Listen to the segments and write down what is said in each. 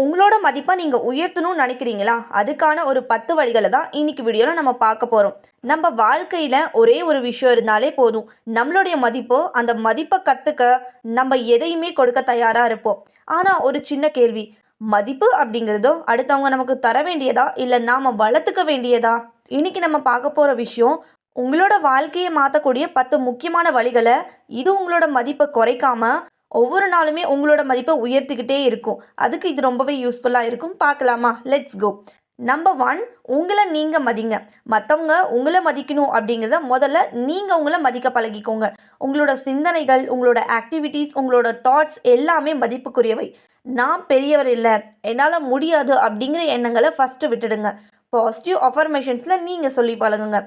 உங்களோட மதிப்பை நீங்கள் உயர்த்தணும்னு நினைக்கிறீங்களா? அதுக்கான ஒரு பத்து வழிகளை தான் இன்னைக்கு வீடியோவில் நம்ம பார்க்க போகிறோம் நம்ம வாழ்க்கையில் ஒரே ஒரு விஷயம் இருந்தாலே போதும். நம்மளுடைய மதிப்பு அந்த மதிப்பை கற்றுக்க நம்ம எதையுமே கொடுக்க தயாராக இருப்போம். ஆனால் ஒரு சின்ன கேள்வி. மதிப்பு அப்படிங்கிறதோ அடுத்தவங்க நமக்கு தர வேண்டியதா? இல்லை நாம் வளர்த்துக்க வேண்டியதா? இன்னைக்கு நம்ம பார்க்க போகிற விஷயம் உங்களோட வாழ்க்கையை மாற்றக்கூடிய பத்து முக்கியமான வழிகளை இது உங்களோட மதிப்பை குறைக்காம ஒவ்வொரு நாளுமே உங்களோட மதிப்பை உயர்த்திக்கிட்டே இருக்கும். அதுக்கு இது ரொம்பவே யூஸ்ஃபுல்லாக இருக்கும். பார்க்கலாமா? லெட்ஸ் கோ நம்பர் ஒன் உங்களை நீங்கள் மதிங்க. மற்றவங்க உங்களை மதிக்கணும் அப்படிங்கிறத முதல்ல நீங்கள் உங்களை மதிக்க பழகிக்கோங்க. உங்களோட சிந்தனைகள் உங்களோட ஆக்டிவிட்டீஸ் உங்களோட தாட்ஸ் எல்லாமே மதிப்புக்குரியவை. நான் பெரியவர் இல்லை. என்னால் முடியாது அப்படிங்கிற எண்ணங்களை ஃபஸ்ட்டு விட்டுடுங்க. பாசிட்டிவ் அஃபர்மேஷன்ஸில் நீங்கள் சொல்லி பழகுங்க.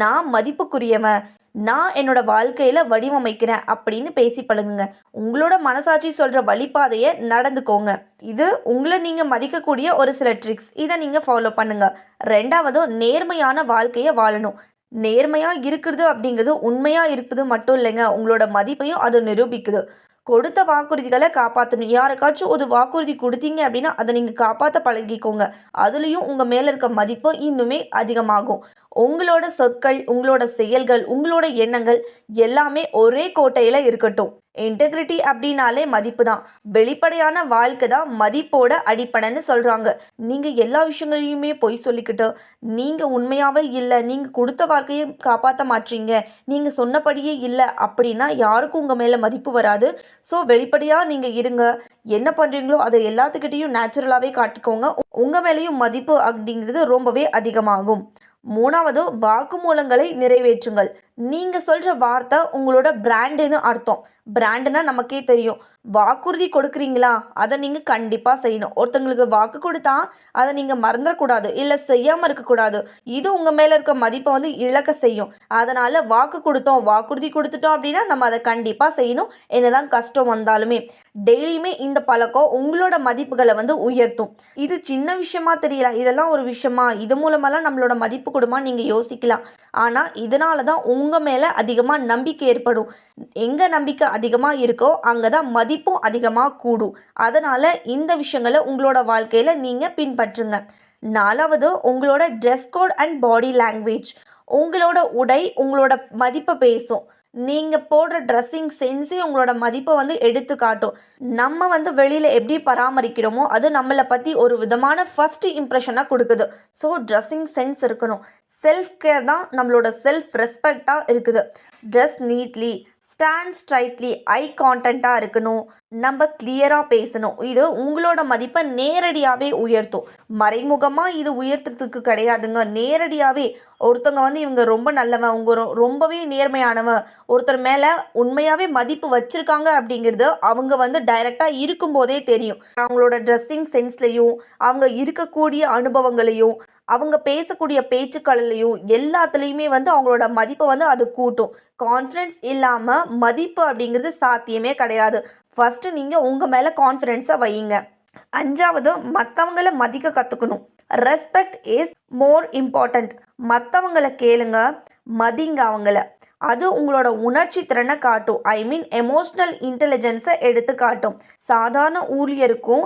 நான் மதிப்புக்குரியவன். நான் என்னோட வாழ்க்கையில் வடிவமைக்கிறேன் அப்படின்னு பேசி பழகுங்க. உங்களோட மனசாட்சி சொல்கிற வழிபாதையை நடந்துக்கோங்க. இது உங்களை நீங்கள் மதிக்கக்கூடிய ஒரு சில ட்ரிக்ஸ் இதை நீங்கள் ஃபாலோ பண்ணுங்கள் ரெண்டாவது நேர்மையான வாழ்க்கையை வாழணும். நேர்மையாக இருக்கிறது அப்படிங்கிறது உண்மையாக இருப்பது மட்டும் இல்லைங்க. உங்களோட மதிப்பையும் அது நிரூபிக்குது. கொடுத்த வாக்குறுதிகளை காப்பாற்றணும் யாருக்காச்சும் ஒரு வாக்குறுதி கொடுத்தீங்க அப்படின்னா அதை நீங்கள் காப்பாற்ற பழகிக்கோங்க. அதுலேயும் உங்கள் மேலே இருக்க மதிப்பு இன்னுமே அதிகமாகும். உங்களோட சொற்கள் உங்களோட செயல்கள் உங்களோட எண்ணங்கள் எல்லாமே ஒரே கோட்டையில் இருக்கட்டும். இன்டெகிரிட்டி அப்படின்னாலே மதிப்பு தான் வெளிப்படையான வாழ்க்கை தான் மதிப்போட அடிப்படைன்னு சொல்கிறாங்க நீங்கள் எல்லா விஷயங்களையுமே பொய் சொல்லிக்கிட்டு நீங்கள் உண்மையாகவே இல்லை நீங்கள் கொடுத்த வாழ்க்கையை காப்பாற்ற மாட்டீங்க நீங்கள் சொன்னபடியே இல்லை அப்படின்னா யாருக்கும் உங்கள் மேலே மதிப்பு வராது. ஸோ வெளிப்படையாக நீங்கள் இருங்க. என்ன பண்ணுறீங்களோ அதை எல்லாத்துக்கிட்டேயும் நேச்சுரலாகவே காட்டிக்கோங்க. உங்கள் மேலேயும் மதிப்பு அப்படிங்கிறது ரொம்பவே அதிகமாகும். மூணாவது வாக்குமூலங்களை நிறைவேற்றுங்கள். நீங்கள் சொல்கிற வார்த்தை உங்களோட பிராண்டுன்னு அர்த்தம். பிராண்டுனா நமக்கே தெரியும். வாக்குறுதி கொடுக்குறீங்களா? அதை நீங்கள் கண்டிப்பாக செய்யணும். ஒருத்தங்களுக்கு வாக்கு கொடுத்தா அதை நீங்கள் மறந்துடக்கூடாது. இல்லை செய்யாமல் இருக்கக்கூடாது. இது உங்கள் மேலே இருக்க மதிப்பை வந்து இழக்க செய்யும். அதனால் வாக்கு கொடுத்தோம் வாக்குறுதி கொடுத்துட்டோம் அப்படின்னா நம்ம அதை கண்டிப்பாக செய்யணும். என்னதான் கஷ்டம் வந்தாலுமே. டெய்லியுமே இந்த பழக்கம் உங்களோட மதிப்புகளை வந்து உயர்த்தும். இது சின்ன விஷயமா தெரியல. இதெல்லாம் ஒரு விஷயமா? இது மூலமெல்லாம் நம்மளோட மதிப்பு கொடுமா நீங்கள் யோசிக்கலாம். ஆனால் இதனால தான் உங்கள் மேலே அதிகமாக நம்பிக்கை ஏற்படும். எங்கே நம்பிக்கை அதிகமாக இருக்கோ அங்கே தான் மதிப்பு மதிப்பும் அதிகமாக கூடும். அதனால் இந்த விஷயங்களை உங்களோட வாழ்க்கையில் நீங்கள் பின்பற்றுங்க. நாலாவது உங்களோட dress code and body language உங்களோட உடை உங்களோட மதிப்பை பேசும். நீங்கள் போடுற ட்ரெஸ்ஸிங் சென்ஸே உங்களோட மதிப்பை வந்து எடுத்து காட்டும். நம்ம வந்து வெளியில் எப்படி பராமரிக்கிறோமோ அது நம்மளை பற்றி ஒரு விதமான ஃபஸ்ட்டு இம்ப்ரெஷனாக கொடுக்குது. ஸோ ட்ரெஸ்ஸிங் சென்ஸ் இருக்கணும். செல்ஃப் கேர் தான் நம்மளோட செல்ஃப் ரெஸ்பெக்டாக இருக்குது. Dress neatly stand straightly eye கான்டென்ட்டாக இருக்கணும். நம்ம கிளியராக பேசணும். இது உங்களோட மதிப்பை நேரடியாகவே உயர்த்தும். மறைமுகமாக இது உயர்த்துறதுக்கு கிடையாதுங்க. நேரடியாகவே ஒருத்தவங்க வந்து இவங்க ரொம்ப நல்லவன் அவங்க ரொம்பவே நேர்மையானவன் ஒருத்தர் மேலே உண்மையாகவே மதிப்பு வச்சுருக்காங்க அப்படிங்கிறது அவங்க வந்து டைரெக்டாக இருக்கும்போதே தெரியும். அவங்களோட ட்ரெஸ்ஸிங் சென்ஸ்லையும் அவங்க இருக்கக்கூடிய அனுபவங்களையும் அவங்க பேசக்கூடிய பேச்சுக்களிலையும் எல்லாத்துலேயுமே வந்து அவங்களோட மதிப்பை வந்து அது கூட்டும். கான்ஃபிடென்ஸ் இல்லாமல் மதிப்பு அப்படிங்கிறது சாத்தியமே கிடையாது. ஃபஸ்ட்டு நீங்கள் உங்கள் மேலே கான்ஃபிடென்ஸாக வையுங்க. அஞ்சாவது மற்றவங்கள மதிக்க கற்றுக்கணும் ரெஸ்பெக்ட் இஸ் மோர் இம்பார்ட்டண்ட் மற்றவங்கள கேளுங்க மதிங்க அவங்கள. அது உங்களோட உணர்ச்சி திறனை காட்டும். ஐ மீன் எமோஷ்னல் இன்டெலிஜென்ஸை எடுத்து காட்டும். சாதாரண ஊழியருக்கும்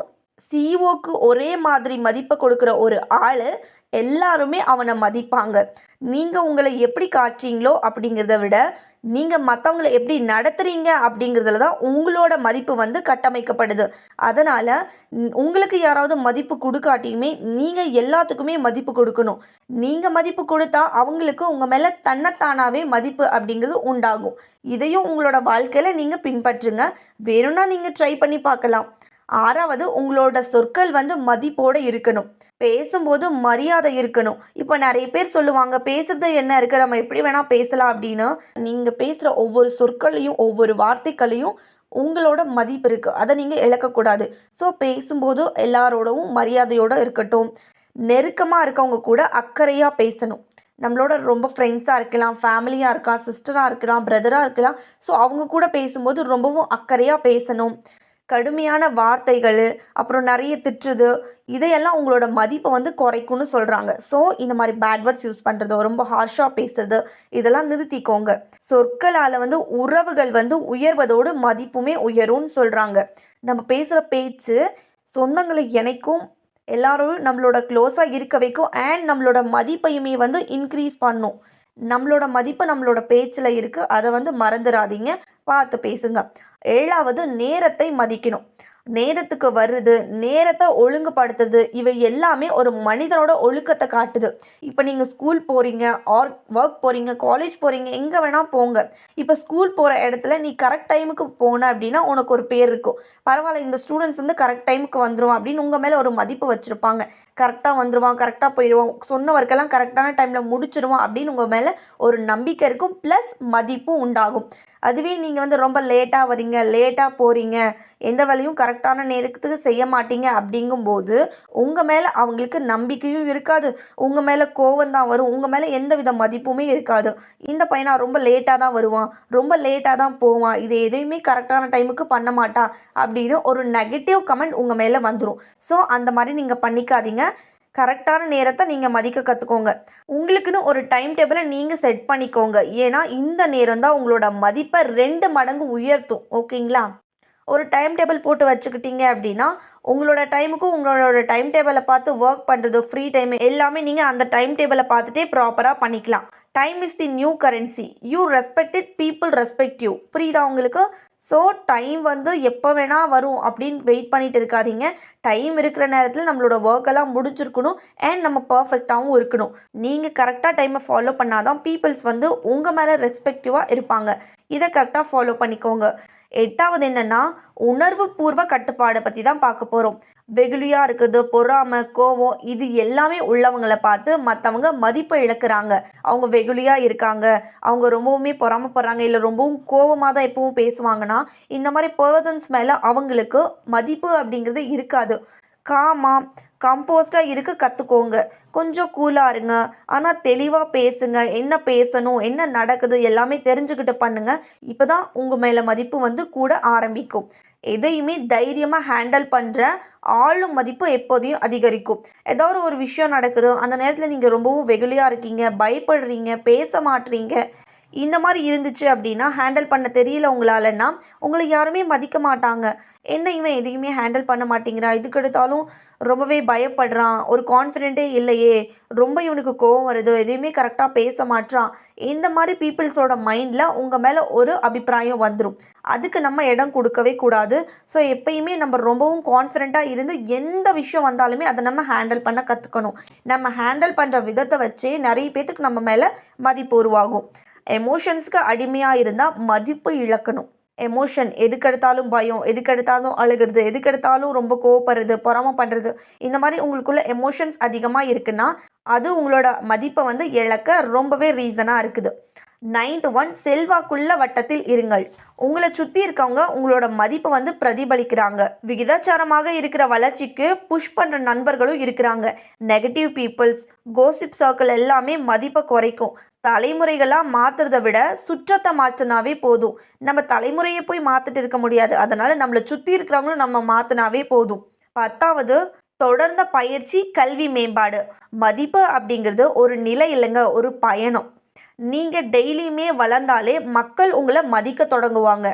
சிஇஓக்கு ஒரே மாதிரி மதிப்பை கொடுக்குற ஒரு ஆள் எல்லாருமே அவனை மதிப்பாங்க. நீங்கள் உங்களை எப்படி காட்டுறீங்களோ அப்படிங்கிறத விட நீங்கள் மற்றவங்கள எப்படி நடத்துகிறீங்க அப்படிங்கிறதுல தான் உங்களோட மதிப்பு வந்து கட்டமைக்கப்படுது. அதனால் உங்களுக்கு யாராவது மதிப்பு கொடுக்காட்டியுமே நீங்கள் எல்லாத்துக்குமே மதிப்பு கொடுக்கணும். நீங்கள் மதிப்பு கொடுத்தா அவங்களுக்கு உங்கள் மேலே தன்னைத்தானாகவே மதிப்பு அப்படிங்கிறது உண்டாகும். இதையும் உங்களோட வாழ்க்கையில் நீங்கள் பின்பற்றுங்க. வேணும்னா நீங்கள் ட்ரை பண்ணி பார்க்கலாம். ஆறாவது உங்களோட சொற்கள் வந்து மதிப்போடு இருக்கணும். பேசும்போது மரியாதை இருக்கணும். இப்போ நிறைய பேர் சொல்லுவாங்க பேசுறது என்ன இருக்குது நம்ம எப்படி வேணால் பேசலாம் அப்படின்னு. நீங்கள் பேசுகிற ஒவ்வொரு சொற்களையும் ஒவ்வொரு வார்த்தைகளையும் உங்களோட மதிப்பு இருக்குது அதை நீங்கள் இழக்கக்கூடாது. ஸோ பேசும்போது எல்லாரோடவும் மரியாதையோடு இருக்கட்டும். நெருக்கமாக இருக்கவங்க கூட அக்கறையாக பேசணும். நம்மளோட ரொம்ப ஃப்ரெண்ட்ஸாக இருக்கலாம் ஃபேமிலியாக இருக்கலாம் சிஸ்டராக இருக்கலாம் பிரதராக இருக்கலாம். ஸோ அவங்க கூட பேசும்போது ரொம்பவும் அக்கறையாக பேசணும். கடுமையான வார்த்தைகள் அப்புறம் நிறைய திட்டுறது இதையெல்லாம் உங்களோட மதிப்பை வந்து குறைக்கும்னு சொல்கிறாங்க ஸோ இந்த மாதிரி பேட் வேர்ட்ஸ் யூஸ் பண்ணுறது ரொம்ப ஹார்ஷாக பேசுறது இதெல்லாம் நிறுத்திக்கோங்க. சொற்களால் வந்து உறவுகள் வந்து உயர்வதோடு மதிப்புமே உயரும்னு சொல்கிறாங்க நம்ம பேசுகிற பேச்சு சொந்தங்களை இணைக்கும் எல்லாரும் நம்மளோட க்ளோஸாக இருக்க வைக்கும் அண்ட் நம்மளோட மதிப்பையுமே வந்து இன்க்ரீஸ் பண்ணும். நம்மளோட மதிப்பு நம்மளோட பேச்சில் இருக்குது அதை வந்து மறந்துடாதீங்க பார்த்து பேசுங்க. ஏழாவது நேரத்தை மதிக்கணும். நேரத்துக்கு வருது நேரத்தை ஒழுங்குபடுத்துறது இவை எல்லாமே ஒரு மனிதனோட ஒழுக்கத்தை காட்டுது. இப்போ நீங்கள் ஸ்கூல் போகிறீங்க ஆர் ஒர்க் போகிறீங்க காலேஜ் போகிறீங்க எங்கே வேணால் போங்க. இப்போ ஸ்கூல் போகிற இடத்துல நீ கரெக்ட் டைமுக்கு போன அப்படின்னா உனக்கு ஒரு பேர் இருக்கும். பரவாயில்ல இந்த ஸ்டூடெண்ட்ஸ் வந்து கரெக்ட் டைமுக்கு வந்துடும் அப்படின்னு உங்கள் மேலே ஒரு மதிப்பு வச்சுருப்பாங்க. கரெக்டாக வந்துடுவான் கரெக்டாக போயிடுவான் சொன்ன ஒர்க்கெல்லாம் கரெக்டான டைமில் முடிச்சிடுவான் அப்படின்னு உங்கள் மேலே ஒரு நம்பிக்கை இருக்கும் ப்ளஸ் மதிப்பும் உண்டாகும். அதுவே நீங்கள் வந்து ரொம்ப லேட்டாக வரீங்க லேட்டாக போகிறீங்க எந்த வேலையும் கரெக்டான நேரத்துக்கு செய்ய மாட்டீங்க அப்படிங்கும்போது உங்கள் மேலே அவங்களுக்கு நம்பிக்கையும் இருக்காது. உங்கள் மேலே கோவம் தான் வரும். உங்கள் மேலே எந்த வித மதிப்புமே இருக்காது. இந்த பையனா ரொம்ப லேட்டாக தான் வருவான். ரொம்ப லேட்டாக தான் போவான். இது எதையுமே கரெக்டான டைமுக்கு பண்ண மாட்டான் அப்படின்னு ஒரு நெகட்டிவ் கமெண்ட் உங்கள் மேலே வந்துடும் ஸோ அந்த மாதிரி நீங்கள் பண்ணிக்காதீங்க. கரெக்டான நேரத்தை நீங்கள் மதிக்க கற்றுக்கோங்க உங்களுக்குன்னு ஒரு டைம் டேபிளை நீங்கள் செட் பண்ணிக்கோங்க. ஏன்னா இந்த நேரம் தான் உங்களோட மதிப்பை ரெண்டு மடங்கு உயர்த்தும். ஓகேங்களா? ஒரு டைம் டேபிள் போட்டு வச்சுக்கிட்டீங்க அப்படின்னா உங்களோட டைமுக்கும் உங்களோட டைம் டேபிளை பார்த்து ஒர்க் பண்ணுறது ஃப்ரீ டைம் எல்லாமே நீங்கள் அந்த டைம் டேபிளை பார்த்துட்டே ப்ராப்பராக பண்ணிக்கலாம். Time is the new currency you respected people respect you புரியுதா உங்களுக்கு? ஸோ டைம் வந்து எப்போ வேணால் வரும் அப்படின்னு வெயிட் பண்ணிட்டு இருக்காதீங்க. டைம் இருக்கிற நேரத்தில் நம்மளோட ஒர்க்கெல்லாம் முடிஞ்சிருக்கணும் அண்ட் நம்ம பர்ஃபெக்டாகவும் இருக்கணும். நீங்கள் கரெக்டாக டைமை ஃபாலோ பண்ணாதான் பீப்புள்ஸ் வந்து உங்கள் மேலே ரெஸ்பெக்டிவாக இருப்பாங்க. இதை கரெக்டாக ஃபாலோ பண்ணிக்கோங்க. எட்டாவது என்னென்னா உணர்வு பூர்வ கட்டுப்பாடை பற்றி தான் பார்க்க போகிறோம் வெகுளியாக இருக்கிறது பொறாமை கோவம் இது எல்லாமே உள்ளவங்களை பார்த்து மற்றவங்க மதிப்பை இழக்கிறாங்க. அவங்க வெகுளியாக இருக்காங்க அவங்க ரொம்பவுமே பொறாமப்படுறாங்க இல்லை ரொம்பவும் கோவமாக தான் எப்பவும் பேசுவாங்கன்னா இந்த மாதிரி பர்சன்ஸ் மேலே அவங்களுக்கு மதிப்பு அப்படிங்கிறது இருக்காது. காமா கம்போஸ்டாக இருக்க கற்றுக்கோங்க கொஞ்சம் கூலாக இருங்க. ஆனால் தெளிவாக பேசுங்க. என்ன பேசணும்? என்ன நடக்குது? எல்லாமே தெரிஞ்சுக்கிட்டு பண்ணுங்க. இப்போ தான் உங்கள் மேலே மதிப்பு வந்து கூட ஆரம்பிக்கும். எதையுமே தைரியமாக ஹேண்டில் பண்ணுற ஆளும் மதிப்பு எப்போதையும் அதிகரிக்கும். ஏதாவது ஒரு விஷயம் நடக்குது. அந்த நேரத்தில் நீங்கள் ரொம்பவும் வெகுளியாக இருக்கீங்க. பயப்படுறீங்க. பேச மாட்டுறீங்க இந்த மாதிரி இருந்துச்சு அப்படின்னா ஹேண்டில் பண்ண தெரியல உங்களாலன்னா உங்களை யாருமே மதிக்க மாட்டாங்க. என்ன இவன் எதையுமே ஹேண்டில் பண்ண மாட்டேங்கிறா? இதுக்கு எடுத்தாலும் ரொம்பவே பயப்படுறான். ஒரு கான்ஃபிடென்ட்டே இல்லையே. ரொம்ப இவனுக்கு கோவம் வருது? எதையுமே கரெக்டாக பேச மாட்டான் இந்த மாதிரி பீப்புள்ஸோட மைண்டில் உங்கள் மேலே ஒரு அபிப்பிராயம் வந்துடும் அதுக்கு நம்ம இடம் கொடுக்கவே கூடாது. ஸோ எப்பயுமே நம்ம ரொம்பவும் கான்ஃபிடெண்ட்டாக இருந்து எந்த விஷயம் வந்தாலுமே அதை நம்ம ஹேண்டில் பண்ண கற்றுக்கணும் நம்ம ஹேண்டில் பண்ணுற விதத்தை வச்சே நிறைய பேத்துக்கு நம்ம மேலே மதிப்பு உருவாகும். எமோஷன்ஸ்க்கு அடிமையாக இருந்தால் மதிப்பு இழக்கணும். எமோஷன் எதுக்கெடுத்தாலும் பயம் எதுக்கெடுத்தாலும் அழுகிறது எதுக்கெடுத்தாலும் ரொம்ப கோவப்படுறது பொறாம பண்ணுறது இந்த மாதிரி உங்களுக்குள்ள எமோஷன்ஸ் அதிகமாக இருக்குன்னா அது உங்களோட மதிப்பை வந்து இழக்க ரொம்பவே ரீசனாக இருக்குது. நைன்த் ஒன் செல்வாக்குள்ள வட்டத்தில் இருங்கள். உங்களை சுற்றி இருக்கவங்க உங்களோட மதிப்பை வந்து பிரதிபலிக்கிறாங்க. விகிதாச்சாரமாக இருக்கிற வளர்ச்சிக்கு புஷ் பண்ணுற நண்பர்களும் இருக்கிறாங்க. நெகட்டிவ் பீப்புள்ஸ் கோசிப் சர்க்கிள் எல்லாமே மதிப்பை குறைக்கும். தலைமுறைகளாக மாற்றுறத விட சுற்றத்தை மாற்றினாவே போதும். நம்ம தலைமுறையை போய் மாற்றிட்டு இருக்க முடியாது. அதனால் நம்மளை சுற்றி இருக்கிறவங்களும் நம்ம மாற்றினாவே போதும். பத்தாவது தொடர்ந்த பயிற்சி கல்வி மேம்பாடு. மதிப்பு அப்படிங்கிறது ஒரு நிலை இல்லைங்க ஒரு பயணம். நீங்கள் டெய்லியுமே வளர்ந்தாலே மக்கள் உங்களை மதிக்க தொடங்குவாங்க.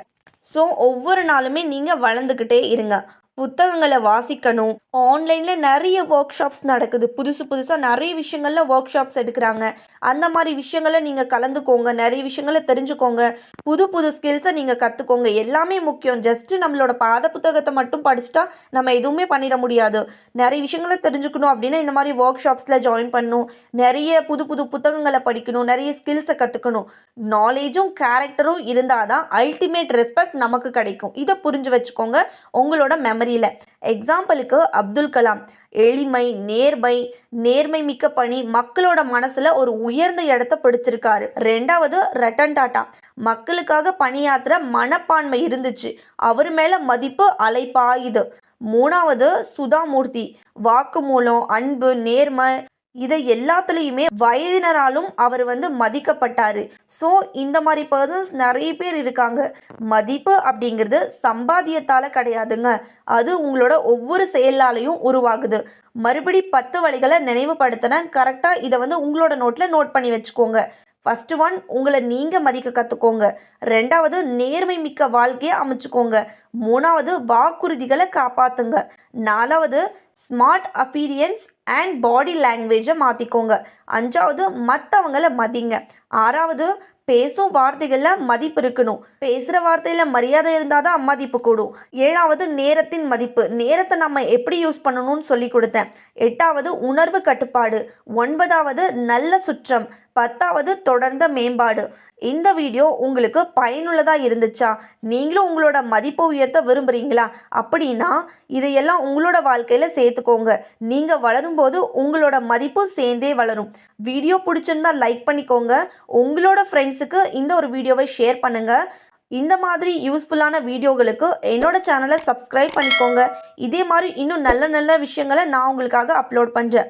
ஸோ ஒவ்வொரு நாளுமே நீங்கள் வளர்ந்துக்கிட்டே இருங்க. புத்தகங்களை வாசிக்கணும். ஆன்லைனில் நிறைய ஒர்க் ஷாப்ஸ் நடக்குது. புதுசு புதுசாக நிறைய விஷயங்களில் ஒர்க் ஷாப்ஸ் எடுக்கிறாங்க. அந்த மாதிரி விஷயங்களை நீங்கள் கலந்துக்கோங்க. நிறைய விஷயங்களை தெரிஞ்சுக்கோங்க. புது புது ஸ்கில்ஸை நீங்கள் கற்றுக்கோங்க எல்லாமே முக்கியம். ஜஸ்ட்டு நம்மளோட பாட புத்தகத்தை மட்டும் படிச்சுட்டா நம்ம எதுவுமே பண்ணிட முடியாது. நிறைய விஷயங்களை தெரிஞ்சுக்கணும் அப்படின்னா இந்த மாதிரி ஒர்க் ஷாப்ஸில் ஜாயின் பண்ணணும். நிறைய புது புது புத்தகங்களை படிக்கணும். நிறைய ஸ்கில்ஸை கற்றுக்கணும் நாலேஜும் கேரக்டரும் இருந்தால் தான் அல்டிமேட் ரெஸ்பெக்ட் நமக்கு கிடைக்கும். இதை புரிஞ்சு வச்சுக்கோங்க. உங்களோட மெமரி தெரியல. எக்ஸாம்பிளுக்கு அப்துல் கலாம். எளிமை நேர்மை நேர்மை மிக்க பணி மக்களோட மனசுல ஒரு உயர்ந்த இடத்த பிடிச்சிருக்காரு. ரெண்டாவது ரட்டன் டாட்டா. மக்களுக்காக பணியாற்றுற மனப்பான்மை இருந்துச்சு. அவர் மேல மதிப்பு அலைப்பாயுது மூணாவது சுதாமூர்த்தி. வாக்குமூலம் அன்பு நேர்மை இதை எல்லாத்துலேயுமே வயதினராலும் அவர் வந்து மதிக்கப்பட்டார். ஸோ இந்த மாதிரி பர்சன்ஸ் நிறைய பேர் இருக்காங்க. மதிப்பு அப்படிங்கிறது சம்பாத்தியத்தால் கிடையாதுங்க. அது உங்களோட ஒவ்வொரு செயலாலையும் உருவாகுது. மறுபடி பத்து வழிகளை நினைவுபடுத்தினேன் கரெக்டாக இதை வந்து உங்களோட நோட்டில் நோட் பண்ணி வச்சுக்கோங்க. ஃபஸ்ட்டு ஒன் உங்களை நீங்கள் மதிக்க கற்றுக்கோங்க ரெண்டாவது நேர்மை மிக்க வாழ்க்கையை அமைச்சுக்கோங்க. மூணாவது வாக்குறுதிகளை காப்பாற்றுங்க நாலாவது ஸ்மார்ட் அப்பீரியன்ஸ் அண்ட் பாடி லாங்குவேஜை மாற்றிக்கோங்க அஞ்சாவது மற்றவங்களை மதிங்க. ஆறாவது பேசும் வார்த்தைகளில் மதிப்பு இருக்கணும். பேசுகிற வார்த்தையில் மரியாதை இருந்தால் தான் மதிப்பு கூடும். ஏழாவது நேரத்தின் மதிப்பு. நேரத்தை நம்ம எப்படி யூஸ் பண்ணணும்னு சொல்லி கொடுத்தேன். எட்டாவது உணர்வு கட்டுப்பாடு. ஒன்பதாவது நல்ல சுற்றம். பத்தாவது தொடர்ந்த மேம்பாடு. இந்த வீடியோ உங்களுக்கு பயனுள்ளதாக இருந்துச்சா? நீங்களும் உங்களோட மதிப்பை உயர்த்த விரும்புகிறீங்களா அப்படின்னா இதையெல்லாம் உங்களோட வாழ்க்கையில் சேர்த்துக்கோங்க. நீங்கள் வளரும்போது உங்களோட மதிப்பும் சேர்ந்தே வளரும். வீடியோ பிடிச்சிருந்தா லைக் பண்ணிக்கோங்க. உங்களோட ஃப்ரெண்ட்ஸுக்கு இந்த ஒரு வீடியோவை ஷேர் பண்ணுங்கள் இந்த மாதிரி யூஸ்ஃபுல்லான வீடியோகளுக்கு என்னோட சேனலை சப்ஸ்கிரைப் பண்ணிக்கோங்க. இதே மாதிரி இன்னும் நல்ல நல்ல விஷயங்களை நான் உங்களுக்காக அப்லோட் பண்ணுறேன்